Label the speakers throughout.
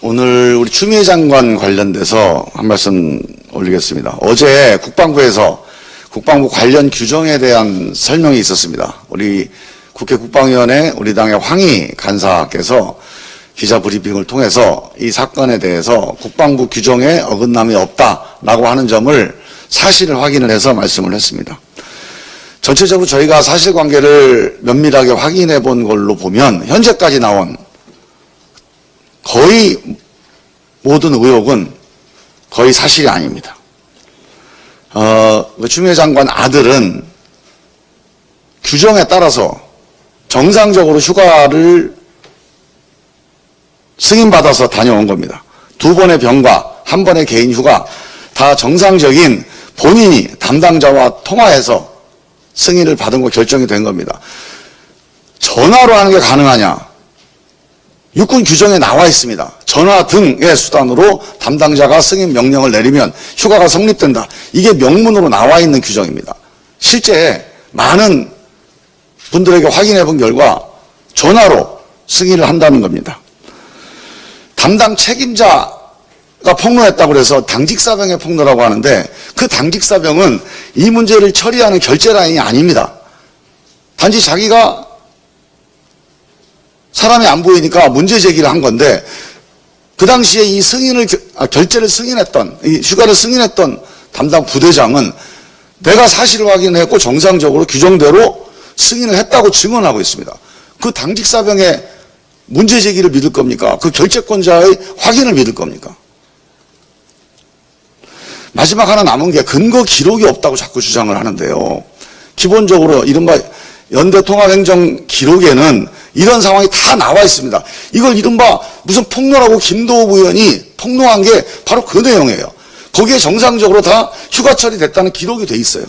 Speaker 1: 오늘 우리 추미애 장관 관련돼서 한 말씀 올리겠습니다. 어제 국방부에서 국방부 관련 규정에 대한 설명이 있었습니다. 우리 국회 국방위원회 우리 당의 황희 간사께서 기자 브리핑을 통해서 이 사건에 대해서 국방부 규정에 어긋남이 없다라고 하는 점을 사실을 확인을 해서 말씀을 했습니다. 전체적으로 저희가 사실관계를 면밀하게 확인해 본 걸로 보면 현재까지 나온 거의 모든 의혹은 거의 사실이 아닙니다. 어, 그 추미애 장관 아들은 규정에 따라서 정상적으로 휴가를 승인받아서 다녀온 겁니다. 두 번의 병가, 한 번의 개인 휴가 다 정상적인 본인이 담당자와 통화해서 승인을 받은 거 결정이 된 겁니다. 전화로 하는 게 가능하냐? 육군 규정에 나와 있습니다. 전화 등의 수단으로 담당자가 승인 명령을 내리면 휴가가 성립된다. 이게 명문으로 나와 있는 규정입니다. 실제 많은 분들에게 확인해 본 결과 전화로 승인을 한다는 겁니다. 담당 책임자 가 폭로했다고 해서 당직사병의 폭로라고 하는데 그 당직사병은 이 문제를 처리하는 결제 라인이 아닙니다. 단지 자기가 사람이 안 보이니까 문제 제기를 한 건데 그 당시에 이 승인을 결- 아, 결제를 승인했던 이 휴가를 승인했던 담당 부대장은 내가 사실을 확인했고 정상적으로 규정대로 승인을 했다고 증언하고 있습니다. 그 당직 사병의 문제 제기를 믿을 겁니까? 그 결재권자의 확인을 믿을 겁니까? 마지막 하나 남은 게 근거 기록이 없다고 자꾸 주장을 하는데요. 기본적으로 이른바 연대 통합행정 기록에는 이런 상황이 다 나와 있습니다. 이걸 이른바 무슨 폭로라고 김도우 의원이 폭로한 게 바로 그 내용이에요. 거기에 정상적으로 다 휴가 처리됐다는 기록이 돼 있어요.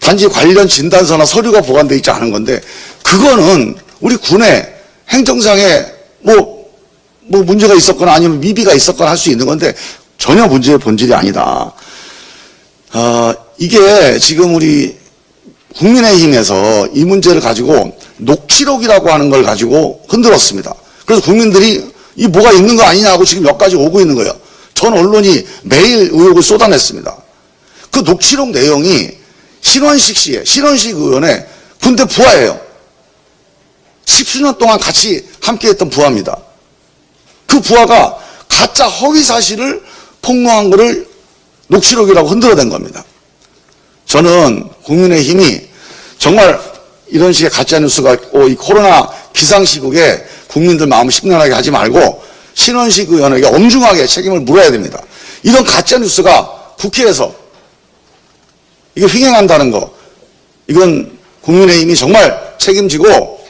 Speaker 1: 단지 관련 진단서나 서류가 보관돼 있지 않은 건데 그거는 우리 군의 행정상에 뭐, 뭐 문제가 있었거나 아니면 미비가 있었거나 할 수 있는 건데 전혀 문제의 본질이 아니다. 어, 이게 지금 우리 국민의힘에서 이 문제를 가지고 녹취록이라고 하는 걸 가지고 흔들었습니다. 그래서 국민들이 이 뭐가 있는 거 아니냐고 지금 몇 가지 오고 있는 거예요. 전 언론이 매일 의혹을 쏟아냈습니다. 그 녹취록 내용이 신원식 씨의, 신원식 의원의 군대 부하예요. 십수년 동안 같이 함께 했던 부하입니다. 그 부하가 가짜 허위 사실을 폭로한 것을 녹취록이라고 흔들어댄 겁니다. 저는 국민의힘이 정말 이런 식의 가짜뉴스가 이 코로나 비상시국에 국민들 마음을 심란하게 하지 말고 신원식 의원에게 엄중하게 책임을 물어야 됩니다. 이런 가짜뉴스가 국회에서 이게 횡행한다는 거 이건 국민의힘이 정말 책임지고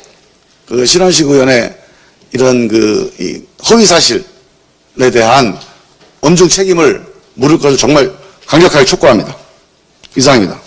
Speaker 1: 그 신원식 의원의 이런 그이 허위 사실에 대한 엄중 책임을 물을 것을 정말 강력하게 촉구합니다. 이상입니다.